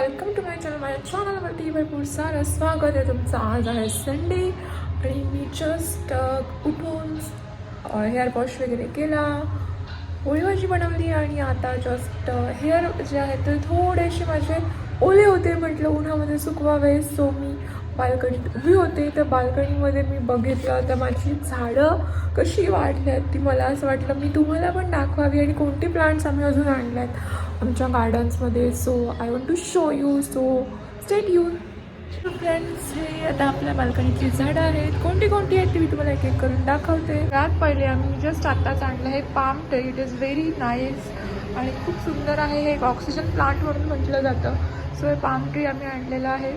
Welcome to my channel माझ्या चॅनलवरती भरपूर सारं स्वागत आहे तुमचं आज आहे संडे आणि मी जस्ट उठून हेअर वॉश वगैरे केला होळी भाजी बनवली आणि आता जस्ट हेअर जे आहेत ते थोडेसे माझे ओले होते म्हटलं उन्हामध्ये सुकवावे सो मी बाल्कनीत उभी होते. तर बाल्कनीमध्ये मी बघितलं. तर माझी झाडं कशी वाढली आहेत ती मला असं वाटलं मी तुम्हाला पण दाखवावी आणि कोणते प्लांट्स आम्ही अजून आणले आहेत आमच्या गार्डन्समध्ये so I want to show you so state you friends हे आता आपल्या बाल्कनीची झाडं आहेत. कोणती कोणती आहेत ती मी तुम्हाला एक एक करून दाखवते. त्यात पहिले आम्ही जस्ट आत्ताच आणलं आहे palm tree it is very nice आणि खूप सुंदर आहे हे एक ऑक्सिजन प्लांट म्हणून म्हटलं जातं. सो हे पाम ट्री आम्ही आणलेलं आहे.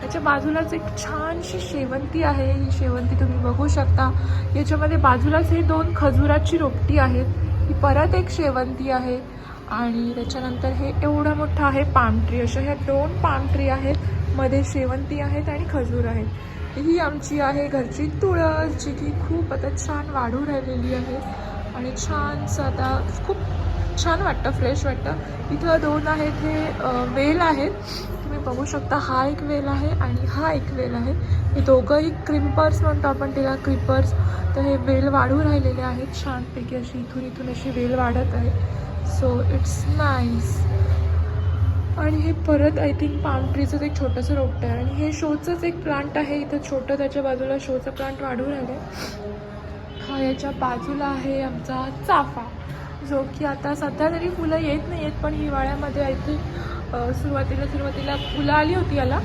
त्याच्या बाजूलाच एक छानशी शेवंती आहे. ही शेवंती तुम्ही बघू शकता. याच्यामध्ये बाजूलाच हे दोन खजुराची रोपटी आहेत. ही परत एक शेवंती आहे. आणि त्याच्यानंतर हे एवढं मोठं आहे पाम ट्री अशा ह्या दोन पाम ट्री आहेत. मध्ये शेवंती आहेत आणि खजूर आहेत. ही आमची आहे घरची तुळस जी की खूप आता छान वाढू राहिलेली आहे. आणि छानसं आता खूप छान वाटतं फ्रेश वाटतं. इथं दोन आहेत हे वेल आहेत. तुम्ही बघू शकता हा एक वेल आहे आणि हा एक वेल आहे. हे दोघंही क्रिम्पर्स म्हणतो आपण तिला क्रिपर्स तर हे वेल वाढू राहिलेले आहेत. छानपैकी अशी इथून इथून अशी वेल वाढत आहे. सो इट्स नाईस आणि हे परत आय थिंक पाम ट्रीचंच एक छोटंसं रोपटं आहे आणि हे शोचंच एक प्लांट आहे इथं छोटं त्याच्या बाजूला शोचं प्लांट वाढून आलं हा याच्या बाजूला आहे आमचा चाफा. जो की आता सध्या तरी फुलं येत नाही आहेत पण हिवाळ्यामध्ये आय थिंक सुरुवातीला सुरुवातीला फुलं आली होती याला.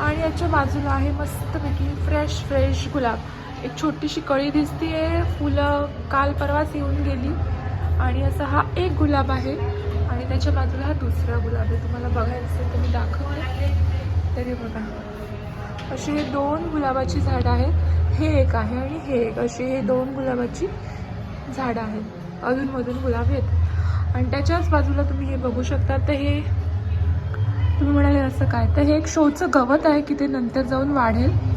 आणि याच्या बाजूला आहे मस्तपैकी फ्रेश फ्रेश गुलाब. एक छोटीशी कळी दिसते फुलं काल परवाच येऊन गेली. आणि असा हा एक गुलाब आहे. आणि त्याच्या बाजूला हा दुसरा गुलाब आहे. तुम्हाला बघायचं असेल तर मी दाखवते तरी बघा. असे हे दोन गुलाबाची झाडं आहेत. हे एक आहे आणि हे एक. असे हे दोन गुलाबाची झाडं आहेत. अधूनमधून गुलाब आहेत आणि त्याच्याच बाजूला तुम्ही हे बघू शकता. तर हे तुम्ही म्हणाले असं काय? तर हे एक शोचं गवत आहे की ते नंतर जाऊन वाढेल.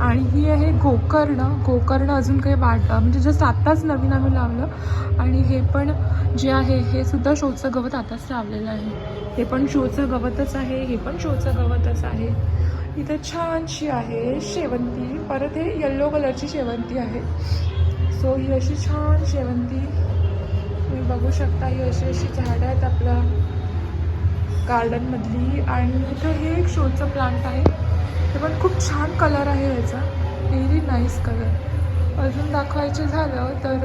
आणि ही आहे गोकर्ण. गोकर्ण अजून काही वाट म्हणजे जस्ट आत्ताच नवीन आम्ही लावलं. आणि हे पण जे आहे हे सुद्धा शोचं गवत आताच लावलेलं आहे. हे पण शोचं गवतच आहे हे पण शोचं गवतच आहे. इथं छानशी आहे शेवंती परत हे येल्लो कलरची शेवंती आहे. सो ही अशी छान शेवंती. तुम्ही बघू शकता ही अशी अशी झाडं आहेत आपल्या गार्डनमधली आणि इथं हे एक शोचं प्लांट आहे. हे पण खूप छान कलर आहे याचा. व्हेरी नाईस कलर अजून दाखवायचे झालं तर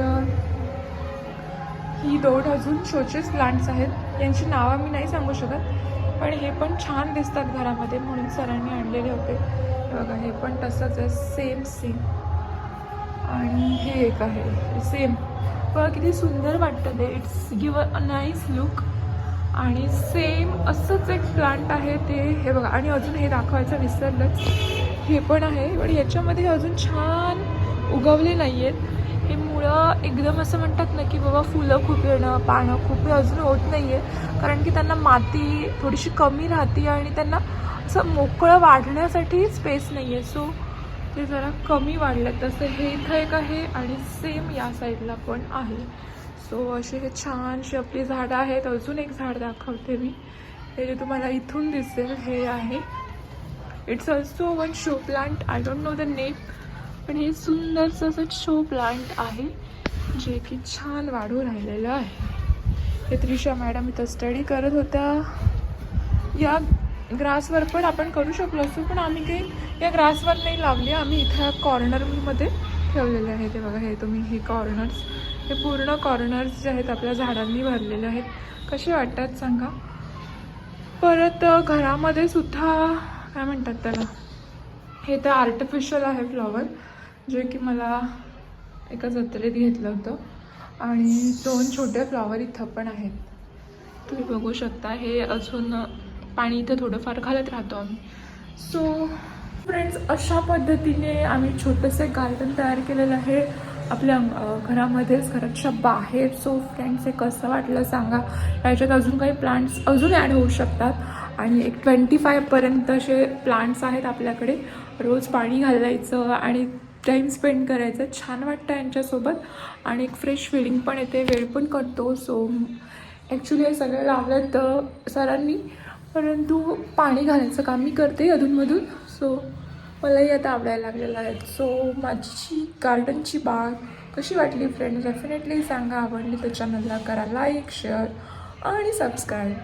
ही दोन अजून शोचेस प्लांट्स आहेत. यांची नावं मी नाही सांगू शकत पण हे पण छान दिसतात घरामध्ये म्हणून सरांनी आणलेले होते. बघा हे पण तसंच आहे सेम सेम आणि हे एक आहे सेम बघा किती सुंदर वाटतं ते. It's give a nice look आणि सेम असंच एक प्लांट आहे ते हे बघा. आणि अजून हे दाखवायचं विसरलंच हे पण आहे पण याच्यामध्ये अजून छान उगवले नाही आहेत हे मुळं एकदम असं म्हणतात ना की बाबा फुलं खूप येणं पानं खूप हे अजून होत नाही आहे कारण की त्यांना माती थोडीशी कमी राहते आणि त्यांना असं मोकळं वाढण्यासाठी स्पेस नाही आहे सो ते जरा कमी वाढलं. तसं हे इथं एक आहे आणि सेम या साईडला पण आहे. सो असे हे छानशी आपली झाडं आहेत अजून एक झाड दाखवते मी. हे जे तुम्हाला इथून दिसेल हे आहे. It's also one show plant I don't know the name पण हे सुंदरसं असं शो प्लांट आहे जे की छान वाढू राहिलेलं आहे. हे त्रिशा मॅडम इथं स्टडी करत होत्या. या ग्रासवर पण आपण करू शकलो असतो पण आम्ही काही या ग्रासवर नाही लावली. आम्ही इथं कॉर्नरमध्ये ठेवलेले आहे. ते बघा हे तुम्ही हे कॉर्नर्स हे पूर्ण कॉर्नर्स जे आहेत आपल्या झाडांनी भरलेले आहेत. कसे वाटतात सांगा? परत घरामध्ये सुद्धा काय म्हणतात त्याला? हे तर आर्टिफिशियल आहे फ्लॉवर जे की मला एका जत्रेत घेतलं होतं. आणि दोन छोटे फ्लॉवर इथं पण आहेत. तुम्ही बघू शकता हे अजून पाणी इथं थोडंफार घालत राहतो आम्ही. सो फ्रेंड्स अशा पद्धतीने आम्ही छोटंसं गार्डन तयार केलेलं आहे. आपल्या घरामध्येच घराच्या बाहेर सो फ्रेंड्स हे कसं वाटलं सांगा. याच्यात अजून काही प्लांट्स अजून ॲड होऊ शकतात. आणि एक ट्वेंटी फायपर्यंत असे प्लांट्स आहेत आपल्याकडे. रोज पाणी घालायचं आणि टाईम स्पेंड करायचं. छान वाटतं यांच्यासोबत. आणि एक फ्रेश फिलिंग पण येते. वेळ पण करतो सो ॲक्च्युली हे सगळं लावलं तर सरांनी. परंतु पाणी घालायचं काम मी करते अधूनमधून. सो मलाही आता आवडायला लागलेला आहे. सो माझी गार्डनची बाग कशी वाटली फ्रेंड डेफिनेटली सांगा. आवडली तर चॅनलला करा लाईक शेअर आणि सबस्क्राईब